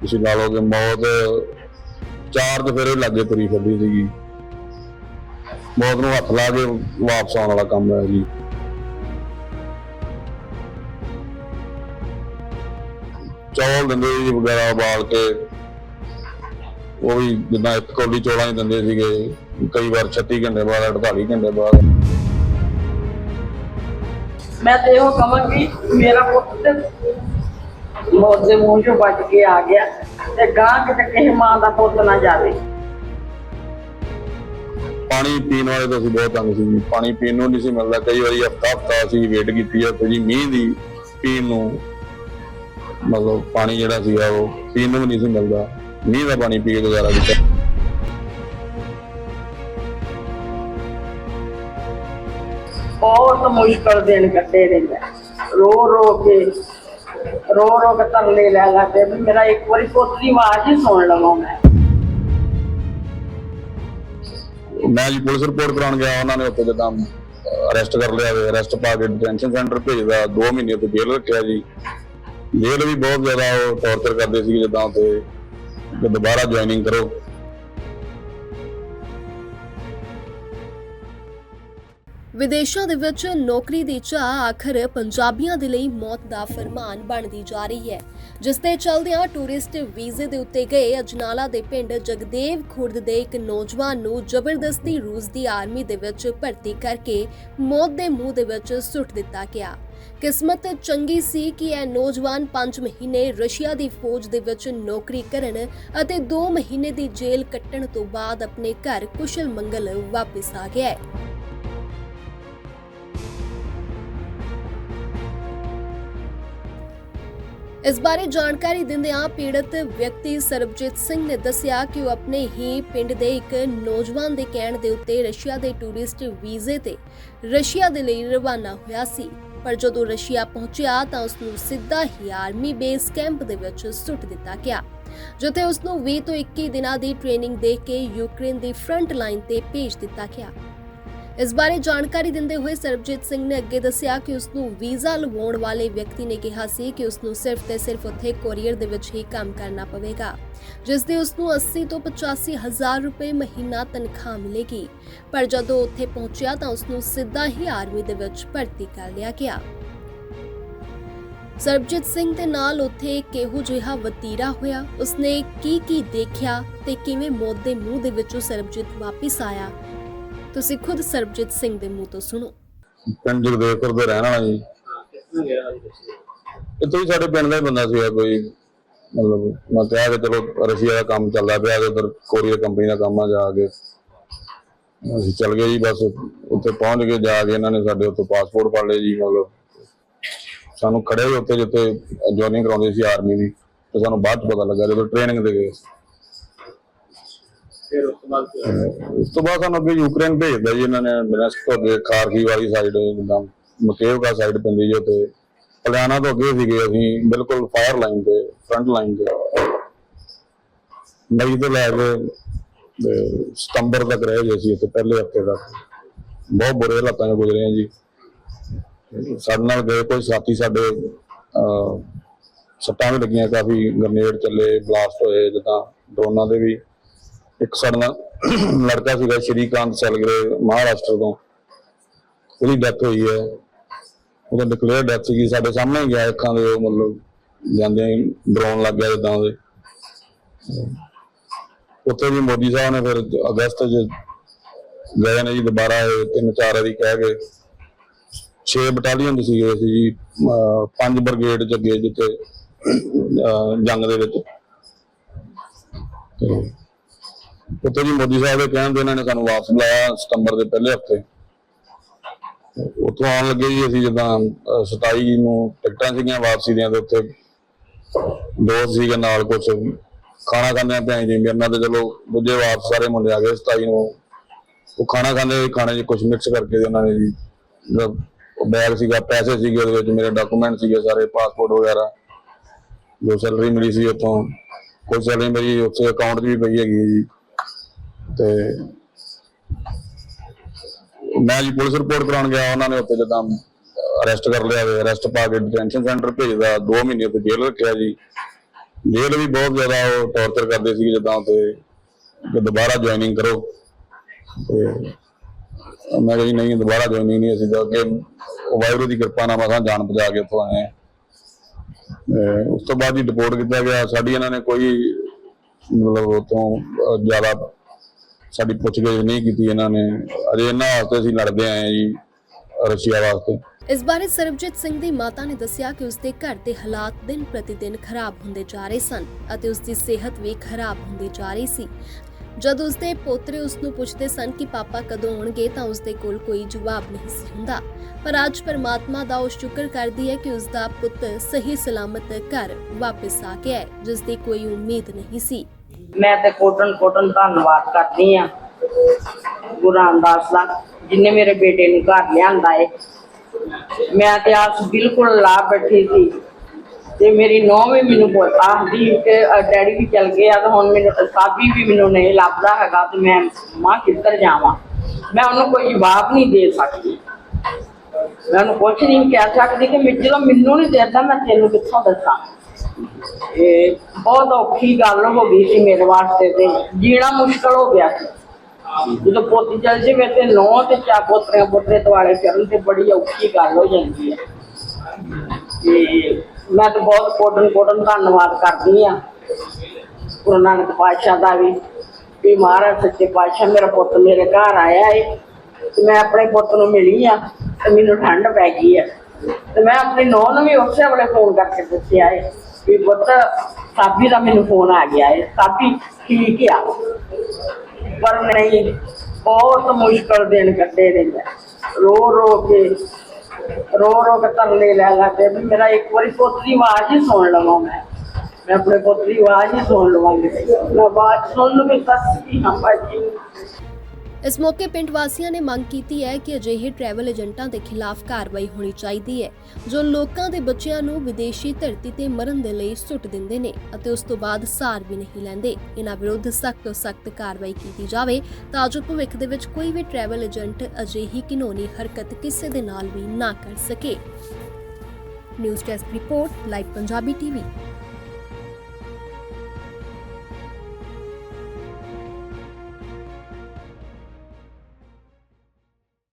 ਤੁਸੀਂ ਲਾ ਲਓ ਮੌਤ ਚਾਰ ਚਫੇਰੇ ਲੱਗੇ ਤੁਰੀ ਫਿਰਦੀ ਸੀਗੀ। ਮੌਤ ਨੂੰ ਹੱਥ ਲਾ ਕੇ ਵਾਪਸ ਆਉਣ ਵਾਲਾ ਕੰਮ ਹੈ ਜੀ। ਚੌਲ ਦਿੰਦੇ ਸੀ ਵਗੈਰਾ ਉਬਾਲ ਕੇ। ਉਹ ਵੀ ਜਿੱਦਾਂ ਇੱਕ ਕੌਲੀ ਚੌਲਾਂ ਹੀ ਦਿੰਦੇ ਸੀਗੇ। ਕਈ ਵਾਰ 36 ਘੰਟੇ ਬਾਅਦ 48 ਘੰਟੇ ਬਾਅਦ। ਮੈਂ ਤੇ ਇਹੋ ਕਹਾਂਗੀ, ਮੇਰਾ ਪੁੱਤ ਮੌਤ ਦੇ ਮੂੰਹ ਚੋਂ ਬਚ ਕੇ ਆ ਗਿਆ ਤੇ ਗਾਂ ਕਿਤੇ ਕਿਸੇ ਮਾਂ ਦਾ ਪੁੱਤ ਨਾ ਜਾਵੇ। ਪਾਣੀ ਪੀਣ ਵਾਲੇ ਤਾਂ ਅਸੀਂ ਬਹੁਤ ਤੰਗ ਸੀ। ਜੀ। ਪਾਣੀ ਪੀਣ ਨੂੰ ਨਹੀਂ ਸੀ ਮਿਲਦਾ। ਕਈ ਵਾਰੀ ਹਫਤਾ ਹਫਤਾ ਅਸੀਂ ਵੇਟ ਕੀਤੀ ਹੈ ਤੇ ਜੀ ਮੀਂਹ ਦੀ ਪੀਣ ਨੂੰ ਮਤਲਬ ਪਾਣੀ ਜਿਹੜਾ ਸੀਗਾ ਉਹ ਪੀਣ ਨੂੰ ਨਹੀਂ ਸੀ ਮਿਲਦਾ। ਮੀਂਹ ਦਾ ਪਾਣੀ ਪੀ ਕੇ ਗੁਜ਼ਾਰਾ ਕੀਤਾ। ਬਹੁਤ ਮੁਸ਼ਕਲ ਦਿਨ ਕੱਟੇ ਰਹਿੰਦਾ। ਰੋ ਰੋ ਕੇ ਰੋ ਰੋ ਕੇ ਤਰਲੇ ਲੈ ਲੈ ਕੇ ਵੀ ਮੇਰਾ ਇੱਕ ਵਾਰੀ ਪੁੱਤ ਦੀ ਆਵਾਜ਼ ਹੀ ਸੁਣ ਲਵਾਂ ਮੈਂ। ਮੈਂ ਜੀ ਪੁਲਿਸ ਰਿਪੋਰਟ ਕਰਾਉਣ ਗਿਆ, ਉਹਨਾਂ ਨੇ ਉੱਥੇ ਜਦੋਂ ਅਰੈਸਟ ਕਰ ਲਿਆ ਵੇ ਅਰੈਸਟ ਪਾ ਕੇ ਡਿਟੈਂਸ਼ਨ ਸੈਂਟਰ ਭੇਜਦਾ 2 ਮਹੀਨੇ ਤੋਂ ਜੇਲ੍ਹ ਰੱਖਿਆ ਜੀ। ਜੇਲ੍ਹ ਵੀ ਬਹੁਤ ਜ਼ਿਆਦਾ ਉਹ ਟੌਰਚਰ ਕਰਦੇ ਸੀ ਜਿੱਦਾਂ ਉੱਥੇ ਦੁਬਾਰਾ ਜੁਆਇਨਿੰਗ ਕਰੋ। ਵਿਦੇਸ਼ਾਂ ਦੇ ਵਿੱਚ ਨੌਕਰੀ ਦੀ ਚਾਹ ਆਖਰ ਪੰਜਾਬੀਆਂ ਦੇ ਲਈ ਮੌਤ ਦਾ ਫਰਮਾਨ ਬਣਦੀ ਜਾ ਰਹੀ ਹੈ। ਜਿਸ ਦੇ ਚਲਦਿਆਂ ਟੂਰਿਸਟ ਵੀਜ਼ੇ ਦੇ ਉੱਤੇ ਗਏ ਅਜਨਾਲਾ ਦੇ ਪਿੰਡ ਜਗਦੇਵ ਖੁਰਦ ਦੇ ਇੱਕ ਨੌਜਵਾਨ ਨੂੰ ਜ਼ਬਰਦਸਤੀ ਰੂਸ ਦੀ ਆਰਮੀ ਦੇ ਵਿੱਚ ਭਰਤੀ ਕਰਕੇ ਮੌਤ ਦੇ ਮੂੰਹ ਦੇ ਵਿੱਚ ਸੁੱਟ ਦਿੱਤਾ ਗਿਆ। ਕਿਸਮਤ ਚੰਗੀ ਸੀ ਕਿ ਇਹ ਨੌਜਵਾਨ 5 ਮਹੀਨੇ ਰਸ਼ੀਆ ਦੀ ਫੌਜ ਦੇ ਵਿੱਚ ਨੌਕਰੀ ਕਰਨ ਅਤੇ 2 ਮਹੀਨੇ ਦੀ ਜੇਲ੍ਹ ਕੱਟਣ ਤੋਂ ਬਾਅਦ ਆਪਣੇ ਘਰ ਕੁਸ਼ਲ ਮੰਗਲ ਵਾਪਸ ਆ ਗਿਆ ਹੈ। ਇਸ ਬਾਰੇ ਜਾਣਕਾਰੀ ਦਿੰਦਿਆਂ ਪੀੜਤ ਵਿਅਕਤੀ ਸਰਬਜੀਤ ਸਿੰਘ ਨੇ ਦੱਸਿਆ ਕਿ ਉਹ ਆਪਣੇ ਹੀ ਪਿੰਡ ਦੇ ਇੱਕ ਨੌਜਵਾਨ ਦੇ ਕਹਿਣ ਦੇ ਉੱਤੇ ਰਸ਼ੀਆ ਦੇ ਟੂਰਿਸਟ ਵੀਜ਼ੇ ਤੇ ਰਸ਼ੀਆ ਦੇ ਲਈ ਰਵਾਨਾ ਹੋਇਆ ਸੀ। ਪਰ ਜਦੋਂ ਰਸ਼ੀਆ ਪਹੁੰਚਿਆ ਤਾਂ ਉਸ ਨੂੰ ਸਿੱਧਾ ਹੀ ਆਰਮੀ ਬੇਸ ਕੈਂਪ ਦੇ ਵਿੱਚ ਸੁੱਟ ਦਿੱਤਾ ਗਿਆ, ਜਿੱਥੇ ਉਸ ਨੂੰ 20 ਤੋਂ 21 ਦਿਨਾਂ ਦੀ ਟ੍ਰੇਨਿੰਗ ਦੇ ਕੇ ਯੂਕਰੇਨ ਦੀ ਫਰੰਟ ਲਾਈਨ ਤੇ ਭੇਜ ਦਿੱਤਾ ਗਿਆ। ਇਸ ਬਾਰੇ ਜਾਣਕਾਰੀ ਦਿੰਦੇ ਹੋਏ ਸਰਬਜੀਤ ਸਿੰਘ ਨੇ ਅੱਗੇ ਦੱਸਿਆ ਕਿ ਉਸ ਨੂੰ ਵੀਜ਼ਾ ਲਵਾਉਣ ਵਾਲੇ ਵਿਅਕਤੀ ਨੇ ਕਿਹਾ ਸੀ ਕਿ ਉਸ ਨੂੰ ਸਿਰਫ ਤੇ ਸਿਰਫ ਉੱਥੇ ਕੋਰੀਅਰ ਦੇ ਵਿੱਚ ਹੀ ਕੰਮ ਕਰਨਾ ਪਵੇਗਾ, ਜਿਸ ਦੇ ਉਸ ਨੂੰ 80 ਤੋਂ 85 ਹਜ਼ਾਰ ਰੁਪਏ ਮਹੀਨਾ ਤਨਖਾਹ ਮਿਲੇਗੀ। ਪਰ ਜਦੋਂ ਉੱਥੇ ਪਹੁੰਚਿਆ ਤਾਂ ਉਸ ਨੂੰ ਸਿੱਧਾ ਹੀ ਆਰਮੀ ਦੇ ਵਿੱਚ ਭਰਤੀ ਕਰ ਲਿਆ ਗਿਆ। ਸਰਬਜੀਤ ਸਿੰਘ ਦੇ ਨਾਲ ਉੱਥੇ ਕਿਹੋ ਜਿਹਾ ਵਤੀਰਾ ਹੋਇਆ? ਉਸਨੇ ਕੀ ਕੀ ਦੇਖਿਆ ਤੇ ਕਿਵੇਂ ਮੌਤ ਦੇ ਮੂੰਹ ਦੇ ਵਿੱਚੋਂ ਸਰਬਜੀਤ ਵਾਪਸ ਆਇਆ? ਤੁਸੀਂ ਖੁਦ ਸਰਬਜੀਤ ਸਿੰਘ ਦੇ ਮੂੰਹ ਤੋਂ ਸੁਣੋ। ਪਿੰਡ ਜਗਦੇਵਪੁਰ ਦੇ ਰਹਿਣ ਵਾਲਾ ਜੀ। ਇੱਥੇ ਹੀ ਸਾਡੇ ਪਿੰਡ ਦਾ ਹੀ ਬੰਦਾ ਸੀਗਾ ਕੋਈ। ਮਤਲਬ ਮੈਂ ਕਿਹਾ ਕਿ ਚਲੋ ਰਸ਼ੀਆ ਦਾ ਕੰਮ ਚੱਲਦਾ ਪਿਆ ਤੇ ਉਧਰ ਕੋਰੀਅਰ ਕੰਪਨੀ ਦਾ ਕੰਮ ਆ ਜਾ ਕੇ। ਅਸੀਂ ਚੱਲ ਗਏ ਜੀ ਬਸ, ਉੱਥੇ ਪਹੁੰਚ ਕੇ ਜਾ ਕੇ ਇਹਨਾਂ ਨੇ ਸਾਡੇ ਉੱਥੇ ਪਾਸਪੋਰਟ ਫੜ ਲਏ ਜੀ, ਮਤਲਬ ਸਾਨੂੰ ਖੜੇ ਹੋਏ ਉੱਥੇ ਜਿੱਥੇ ਜੁਆਇਨਿੰਗ ਕਰਾਉਂਦੇ ਸੀ ਆਰਮੀ ਦੀ, ਤੇ ਸਾਨੂੰ ਬਾਅਦ ਚ ਪਤਾ ਲੱਗਾ ਜਦੋਂ ਟ੍ਰੇਨਿੰਗ ਦੇ ਗਏ। ਉਸ ਤੋਂ ਬਾਅਦ ਸਾਨੂੰ ਅੱਗੇ ਯੂਕਰੇਨ ਭੇਜਦਾ ਜੀ ਇਹਨਾਂ ਨੇ ਮਿਨਸਕ ਤੋਂ ਅੱਗੇ ਖਾਰਕੀ ਵਾਲੀ ਸਾਈਡ ਜਿੱਦਾਂ ਮਕੇਵਕਾ ਸਾਈਡ ਪੈਂਦੀ ਜੀ ਉੱਥੇ। ਪਲਿਆਣਾ ਤੋਂ ਅੱਗੇ ਸੀਗੇ ਅਸੀਂ ਬਿਲਕੁਲ ਫਾਇਰ ਲਾਈਨ ਤੇ ਫਰੰਟ ਲਾਈਨ ਤੇ। ਮਈ ਤੋਂ ਲੈ ਕੇ ਤੇ ਸਤੰਬਰ ਤੱਕ ਰਹੇ ਜੀ ਅਸੀਂ ਉੱਥੇ ਪਹਿਲੇ ਹਫ਼ਤੇ ਤੱਕ। ਬਹੁਤ ਬੁਰੇ ਹਾਲਾਤਾਂ ਚ ਗੁਜ਼ਰੇ ਹਾਂ ਜੀ। ਸਾਡੇ ਨਾਲ ਗਏ ਕੋਈ ਸਾਥੀ ਸਾਡੇ ਅਹ, ਸੱਟਾਂ ਵੀ ਲੱਗੀਆਂ ਕਾਫੀ ਗ੍ਰਨੇਡ ਚੱਲੇ ਬਲਾਸਟ ਹੋਏ ਜਿੱਦਾਂ ਡਰੋਨਾਂ ਦੇ ਵੀ। ਇੱਕ ਸਾਡੇ ਨਾਲ ਲੜਕਾ ਸੀਗਾ ਸ਼੍ਰੀਕਾਂਤ ਸੈਲਗਰੇ, ਮਹਾਰਾਸ਼ਟਰ ਤੋਂ। ਉਹਦੀ ਡੈਥ ਹੋਈ ਹੈ। ਉਹਦਾ ਡਿਕਲੇਅਰ ਡੈਥ ਸੀਗੀ। ਸਾਡੇ ਸਾਹਮਣੇ ਹੀ ਗਿਆ ਅੱਖਾਂ ਦੇ, ਉਹ ਮਤਲਬ ਜਾਂਦੇ ਡਰਾਉਣ ਲੱਗ ਗਿਆ ਜਿੱਦਾਂ ਉਹਦੇ ਉੱਥੇ ਵੀ ਮੋਦੀ ਸਾਹਿਬ ਨੇ ਫਿਰ ਅਗਸਤ 'ਚ ਗਏ ਨੇ ਜੀ, ਦੁਬਾਰਾ ਇਹ ਤਿੰਨ ਚਾਰ ਵਾਰੀ ਕਹਿ ਗਏ 6 ਬਟਾਲੀਅਨ ਦੇ ਸੀਗੇ ਅਸੀਂ ਜੀ ਪੰਜ ਬ੍ਰਿਗੇਡ ਚ ਅੱਗੇ ਜਿੱਥੇ ਜੰਗ ਦੇ ਵਿੱਚ। ਉੱਥੇ ਜੀ ਮੋਦੀ ਸਾਹਿਬ ਦੇ ਕਹਿਣ ਦੇ ਇਹਨਾਂ ਨੇ ਸਾਨੂੰ ਵਾਪਸ ਬੁਲਾਇਆ ਸਤੰਬਰ ਦੇ ਪਹਿਲੇ ਹਫ਼ਤੇ। ਉੱਥੋਂ ਆਉਣ ਲੱਗੇ ਜੀ ਅਸੀਂ ਜਿੱਦਾਂ, ਅਹ 27 ਨੂੰ ਟਿਕਟਾਂ ਸੀਗੀਆਂ ਵਾਪਸੀ ਦੀਆਂ ਤੇ ਉੱਥੇ ਦੋਸਤ ਸੀਗੇ ਨਾਲ ਕੁਝ ਖਾਣਾ ਖਾਂਦੇ ਪਿਆ ਜੀ, ਮੇਰੇ ਨਾਲ ਤੇ ਚਲੋ ਦੂਜੇ ਵਾਪਸ ਸਾਰੇ ਮੁੰਡੇ ਆ ਗਏ 27 ਨੂੰ। ਉਹ ਖਾਣਾ ਖਾਂਦੇ ਖਾਣੇ 'ਚ ਕੁਝ ਮਿਕਸ ਕਰਕੇ ਉਹਨਾਂ ਨੇ ਜੀ ਬੈਗ ਸੀਗਾ, ਪੈਸੇ ਸੀਗੇ ਉਹਦੇ ਵਿੱਚ, ਮੇਰੇ ਡਾਕੂਮੈਂਟ ਸੀਗੇ ਸਾਰੇ ਪਾਸਪੋਰਟ ਵਗੈਰਾ। ਜੋ ਸੈਲਰੀ ਮਿਲੀ ਸੀ ਉੱਥੋਂ। ਕੋਈ ਸੈਲਰੀ ਮੇਰੀ ਉੱਥੇ ਅਕਾਊਂਟ 'ਚ ਵੀ ਪਈ ਹੈਗੀ ਜੀ। ਤੇ ਮੈਂ ਜੀ ਪੁਲਿਸ ਰਿਪੋਰਟ ਕਰਾਉਣ ਗਿਆ, ਉਹਨਾਂ ਨੇ ਉੱਥੇ ਜਦੋਂ ਅਰੈਸਟ ਕਰ ਲਿਆ ਵੇ, ਅਰੈਸਟ ਪਾ ਕੇ ਡਿਟੈਂਸ਼ਨ ਸੈਂਟਰ ਭੇਜਦਾ 2 ਮਹੀਨੇ ਉੱਥੇ ਜੇਲ੍ਹ ਰੱਖਿਆ ਜੀ। ਜੇਲ੍ਹ ਵੀ ਬਹੁਤ ਜ਼ਿਆਦਾ ਉਹ ਟੌਰਚਰ ਕਰਦੇ ਸੀ ਜਿੱਦਾਂ ਉੱਥੇ, ਕਿ ਦੁਬਾਰਾ ਜੁਆਇਨਿੰਗ ਕਰੋ। ਤੇ ਮੈਂ ਕਿਹਾ ਜੀ, ਨਹੀਂ, ਦੁਬਾਰਾ ਜੁਆਇਨਿੰਗ ਨਹੀਂ, ਅਸੀਂ ਤਾਂ ਅੱਗੇ ਉਹ ਵਾਹਿਗੁਰੂ ਦੀ ਕਿਰਪਾ ਨਾਲ ਮਸਾਂ ਜਾਨ ਬਚਾ ਕੇ ਉੱਥੋਂ ਆਏ ਤੇ ਉਸ ਤੋਂ ਬਾਅਦ ਹੀ ਡਿਪੋਰਟ ਕੀਤਾ ਗਿਆ। ਸਾਡੀ ਇਹਨਾਂ ਨੇ ਕੋਈ ਮਤਲਬ ਉਤੋਂ ਜ਼ਿਆਦਾ ਸਾਡੀ ਪੁੱਛਗਿੱਛ ਨਹੀਂ ਕੀਤੀ ਇਹਨਾਂ ਨੇ। ਅਜੇ ਇਹਨਾਂ ਵਾਸਤੇ ਅਸੀਂ ਲੜਦੇ ਆਏ ਜੀ, ਰਸ਼ੀਆ ਵਾਸਤੇ। ਇਸ ਬਾਰੇ ਸਰਬਜੀਤ ਸਿੰਘ ਦੀ ਮਾਤਾ ਨੇ ਦੱਸਿਆ ਕਿ ਉਸਦੇ ਘਰ ਦੇ ਹਾਲਾਤ ਦਿਨ ਪ੍ਰਤੀ ਦਿਨ ਖਰਾਬ ਹੁੰਦੇ ਜਾ ਰਹੇ ਸਨ ਅਤੇ ਉਸਦੀ ਸਿਹਤ ਵੀ ਖਰਾਬ ਹੁੰਦੀ ਜਾ ਰਹੀ ਸੀ। ਜਦ ਉਸਦੇ ਪੋਤਰੇ ਉਸ ਨੂੰ ਪੁੱਛਦੇ ਸਨ ਕਿ ਪਾਪਾ ਕਦੋਂ ਆਉਣਗੇ ਤਾਂ ਉਸਦੇ ਕੋਲ ਕੋਈ ਜਵਾਬ ਨਹੀਂ ਸੀ ਹੁੰਦਾ। ਪਰ ਅੱਜ ਪਰਮਾਤਮਾ ਦਾ ਉਹ ਸ਼ੁਕਰ ਕਰਦੀ ਹੈ ਕਿ ਉਸਦਾ ਪੁੱਤ ਸਹੀ ਸਲਾਮਤ ਘਰ ਵਾਪਸ ਆ ਗਿਆ ਹੈ ਜਿਸ ਦੀ ਕੋਈ ਉਮੀਦ ਨਹੀਂ ਸੀ। ਮੈਂ ਤੇ ਕੋਟਨ ਕੋਟਨ ਧੰਨਵਾਦ ਕਰਦੀ ਆ ਗੁਰੂ ਰਾਮਦਾਸ ਦਾ, ਜਿਨੇ ਮੇਰੇ ਬੇਟੇ ਨੂੰ ਘਰ ਲਿਆਂਦਾ ਏ। ਮੈਂ ਤੇ ਆਸ ਬਿਲਕੁਲ ਲਾ ਬੈਠੀ ਸੀ। ਤੇ ਮੇਰੀ ਨੂੰਹ ਵੀ ਮੈਨੂੰ ਬੋਲ, ਆਖਦੀ ਕਿ ਡੈਡੀ ਵੀ ਚਲ ਗਏ ਆ ਤਾਂ ਹੁਣ ਮੈਨੂੰ, ਸਾਬੀ ਵੀ ਮੈਨੂੰ ਨਹੀਂ ਲੱਭਦਾ ਹੈਗਾ ਤੇ ਮੈਂ ਮਾਂ ਕਿੱਧਰ ਜਾਵਾਂ? ਮੈਂ ਉਹਨੂੰ ਕੋਈ ਜਵਾਬ ਨਹੀਂ ਦੇ ਸਕਦੀ। ਮੈਂ ਉਹਨੂੰ ਕੁਛ ਨਹੀਂ ਕਹਿ ਸਕਦੀ ਕਿ ਜਦੋਂ ਮੈਨੂੰ ਨਹੀਂ ਦੇਦਾ ਮੈਂ ਤੈਨੂੰ ਕਿੱਥੋਂ ਦੱਸਾਂ? ਇਹ ਬਹੁਤ ਔਖੀ ਗੱਲ ਹੋ ਗਈ ਸੀ ਮੇਰੇ ਵਾਸਤੇ ਤੇ ਜੀਣਾ ਮੁਸ਼ਕਲ ਹੋ ਗਿਆ ਸੀ। ਜਦੋਂ ਪੋਤੀ ਚਲ ਜਾਵੇ ਤੇ ਨੌ ਤੇ ਚਾ ਪੋਤਰੇ ਪੋਤਰੇ ਦੁਆਲੇ ਫਿਰਨ ਤੇ ਬੜੀ ਔਖੀ ਗੱਲ ਹੋ ਜਾਂਦੀ ਹੈ। ਤੇ ਮੈਂ ਤਾਂ ਬਹੁਤ ਕੋਟਨ ਕੋਟਨ ਧੰਨਵਾਦ ਕਰਦੀ ਆ ਗੁਰੂ ਨਾਨਕ ਪਾਤਸ਼ਾਹ ਦਾ ਵੀ ਵੀ ਮਹਾਰਾਜ ਸੱਚੇ ਪਾਤਸ਼ਾਹ ਮੇਰਾ ਪੁੱਤ ਮੇਰੇ ਘਰ ਆਇਆ ਏ ਤੇ ਮੈਂ ਆਪਣੇ ਪੁੱਤ ਨੂੰ ਮਿਲੀ ਆ ਤੇ ਮੈਨੂੰ ਠੰਡ ਪੈ ਗਈ ਆ। ਤੇ ਮੈਂ ਆਪਣੀ ਨੂੰਹ ਨੂੰ ਵੀ ਉਸੇ ਵੇਲੇ ਫੋਨ ਕਰਕੇ ਦੱਸਿਆ ਏ ਵੀ ਪੁੱਤ ਸਾਬੀ ਦਾ ਮੈਨੂੰ ਫੋਨ ਆ ਗਿਆ ਏ ਸਾਬੀ ਠੀਕ ਆ ਪਰ ਨਹੀਂ ਬਹੁਤ ਮੁਸ਼ਕਲ ਦਿਨ ਕੱਢੇ ਨੇ ਮੈਂ ਰੋ ਰੋ ਕੇ ਰੋ ਰੋ ਕੇ ਤਰਲੇ ਲੈ ਲੈ ਕੇ ਵੀ ਮੇਰਾ ਇੱਕ ਵਾਰੀ ਪੁੱਤ ਦੀ ਆਵਾਜ਼ ਹੀ ਸੁਣ ਲਵਾਂ ਮੈਂ ਮੈਂ ਆਪਣੇ ਪੁੱਤ ਦੀ ਆਵਾਜ਼ ਹੀ ਸੁਣ ਲਵਾਂਗੀ ਮੈਂ ਆਵਾਜ਼ ਸੁਣ ਲੂ ਵੀ ਸੱਚੀ ਹਾਂ ਭਾਜੀ ਇਸ ਮੌਕੇ ਪਿੰਡ ਵਾਸੀਆਂ ਨੇ ਮੰਗ ਕੀਤੀ ਹੈ ਕਿ ਅਜਿਹੇ ਟਰੈਵਲ ਏਜੰਟਾਂ ਦੇ ਖਿਲਾਫ ਕਾਰਵਾਈ ਹੋਣੀ ਚਾਹੀਦੀ ਹੈ, ਜੋ ਲੋਕਾਂ ਦੇ ਬੱਚਿਆਂ ਨੂੰ ਵਿਦੇਸ਼ੀ ਧਰਤੀ ਤੇ ਮਰਨ ਦੇ ਲਈ ਸੁੱਟ ਦਿੰਦੇ ਨੇ ਅਤੇ ਉਸ ਤੋਂ ਬਾਅਦ ਸਾਰ ਵੀ ਨਹੀਂ ਲੈਂਦੇ। ਇਹਨਾਂ ਵਿਰੁੱਧ ਸਖਤ ਤੋਂ ਸਖਤ ਕਾਰਵਾਈ ਕੀਤੀ ਜਾਵੇ ਤਾਂ ਜੋ ਭਵਿੱਖ ਦੇ ਵਿੱਚ ਕੋਈ ਵੀ ਟਰੈਵਲ ਏਜੰਟ ਅਜਿਹੀ ਘਿਨੌਣੀ ਹਰਕਤ ਕਿਸੇ ਦੇ ਨਾਲ ਵੀ ਨਾ ਕਰ ਸਕੇ। News desk report, live Punjabi TV.